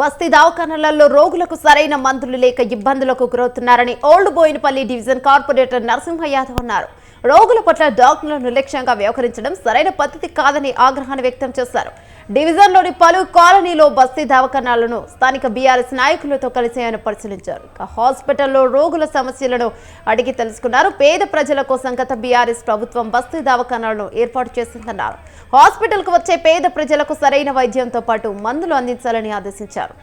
బస్తీ దవాఖానాలలో రోగులకు సరైన మందులు లేక ఇబ్బందులకు గురవుతున్నారని old Boinapally division corporator Narasimha Yadav అన్నారు. రోగుల పట్ల డాక్టర్లు నిర్లక్ష్యంగా వ్యవహరించడం సరైన పద్ధతి కాదని ఆగ్రహాన్ని వ్యక్తం చేశారు. డివిజన్లోని పలు కాలనీలో బస్తీ దవాఖానాలను స్థానిక బీఆర్ఎస్ నాయకులతో కలిసి ఆయన పరిశీలించారు. హాస్పిటల్లో రోగుల సమస్యలను అడిగి తెలుసుకున్నారు. పేద ప్రజల కోసం గత బీఆర్ఎస్ ప్రభుత్వం బస్తీ దవాఖానాలను ఏర్పాటు చేసిందన్నారు. హాస్పిటల్కు వచ్చే పేద ప్రజలకు సరైన వైద్యంతో పాటు మందులు అందించాలని ఆదేశించారు.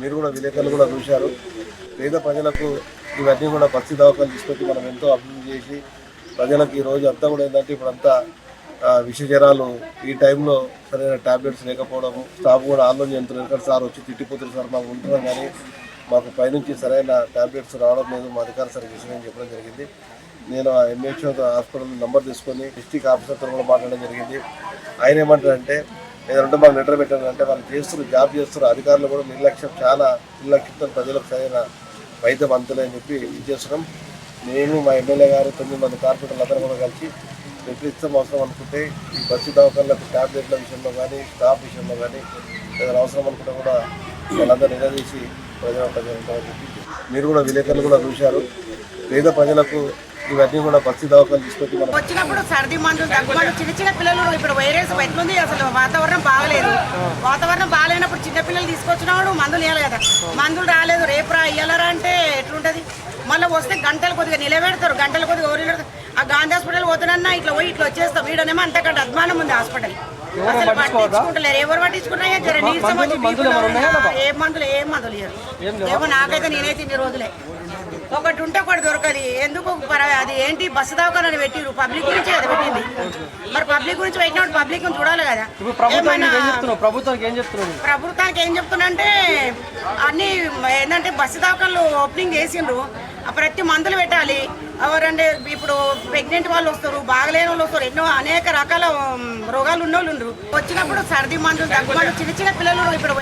మీరు కూడా విలేకరులు కూడా చూశారు. పేద ప్రజలకు ఇవన్నీ కూడా పచ్చి దవాఖాలు తీసుకొచ్చి మనం ఎంతో అభివృద్ధి చేసి ప్రజలకు ఈ రోజు అంతా కూడా ఏంటంటే ఇప్పుడంతా అంతా ఈ టైంలో సరైన ట్యాబ్లెట్స్ లేకపోవడము స్టాఫ్ కూడా ఆందోళన చెందుతున్నారు. ఎందుకంటే సార్ వచ్చి తిట్టిపోతున్నారు సార్? మాకు ఉంటున్నాం కానీ మాకు పైనుంచి సరైన ట్యాబ్లెట్స్ రావడం లేదు. మా అధికార సార్ విషయం చెప్పడం జరిగింది. నేను ఆ ఎంహెచ్ఓ హాస్పిటల్ నెంబర్ తీసుకొని డిస్టిక్ ఆఫీసర్తో కూడా మాట్లాడడం జరిగింది. ఆయన ఏమంటారంటే ఏదంటే మాకు లెటర్ పెట్టారంటే వాళ్ళు చేస్తున్నారు జాబ్ చేస్తున్నారు అధికారులు కూడా నిర్లక్ష్యం చాలా నిర్లక్ష్యంతో ప్రజలకు సరైన వైద్యం అందులే అని చెప్పి ఇది చేస్తున్నాం. నేను మా ఎమ్మెల్యే గారు తొమ్మిది మంది కార్పొరేటర్లు అందరూ కూడా కలిసి నిర్ణయిస్తాం అవసరం అనుకుంటే. ఈ బస్సు దవాఖాన్లకు ట్యాబ్లెట్ల విషయంలో కానీ స్టాఫ్ విషయంలో కానీ ఏదైనా అవసరం అనుకుంటే కూడా వాళ్ళందరూ నిలదీసి ప్రజల ప్రజలు మీరు కూడా విలేకరులు కూడా చూశారు. పేద ప్రజలకు ఇవన్నీ కూడా బస్సు దవాఖాలు తీసుకొచ్చి మనం వచ్చినప్పుడు సర్ది మందులు దగ్గు మందులు. చిన్న చిన్న పిల్లలు ఇప్పుడు వైరస్ ఎట్లుంది అసలు? వాతావరణం బాగలేదు. వాతావరణం బాగాలేనప్పుడు చిన్న పిల్లలు తీసుకొచ్చినప్పుడు మందులు ఇవ్వాలి కదా. మందులు రాలేదు. రేపు రా ఇయ్యాలరా అంటే ఎట్లుంటది? మళ్ళీ వస్తే గంటలు కొద్దిగా నిలబెడతారు. గంటలు కొద్దిగా ఎవరు ఆ గాంధీ హాస్పిటల్ పోతున్నా ఇట్లా పోయి ఇట్లా వచ్చేస్తాం. వీడనేమో అంతకంటే అద్మానం ఉంది హాస్పిటల్. అసలు పట్టించుకుంటలేరు. ఎవరు పట్టించుకున్నా జర నీరసం వచ్చి ఏ మందులు ఏ మందులు ఏమో నాకైతే నేనైతే ఇన్ని రోజులే. ఒకటి ఉంటే ఒకటి దొరకదు. ఎందుకు అది ఏంటి? బస్సు దవాఖానని పెట్టిరు పబ్లిక్ గురించి కదా పెట్టింది. మరి పబ్లిక్ గురించి పెట్టినప్పుడు పబ్లిక్ చూడాలి కదా. ఏం ప్రభుత్వానికి ఏం చెప్తున్నావు? ప్రభుత్వానికి ఏం చెప్తున్నంటే అన్ని ఏంటంటే బస్సు దవాఖానలు ఓపెనింగ్ చేసిండ్రు. ఆ ప్రతి మందులు పెట్టాలి. ఎవరంటే ఇప్పుడు ప్రెగ్నెంట్ వాళ్ళు వస్తారు బాగలేని వాళ్ళు వస్తారు. ఎన్నో అనేక రకాల రోగాలు ఉన్న వాళ్ళు. వచ్చినప్పుడు సర్ది మందులు దగ్గు చిన్న చిన్న పిల్లలు ఇప్పుడు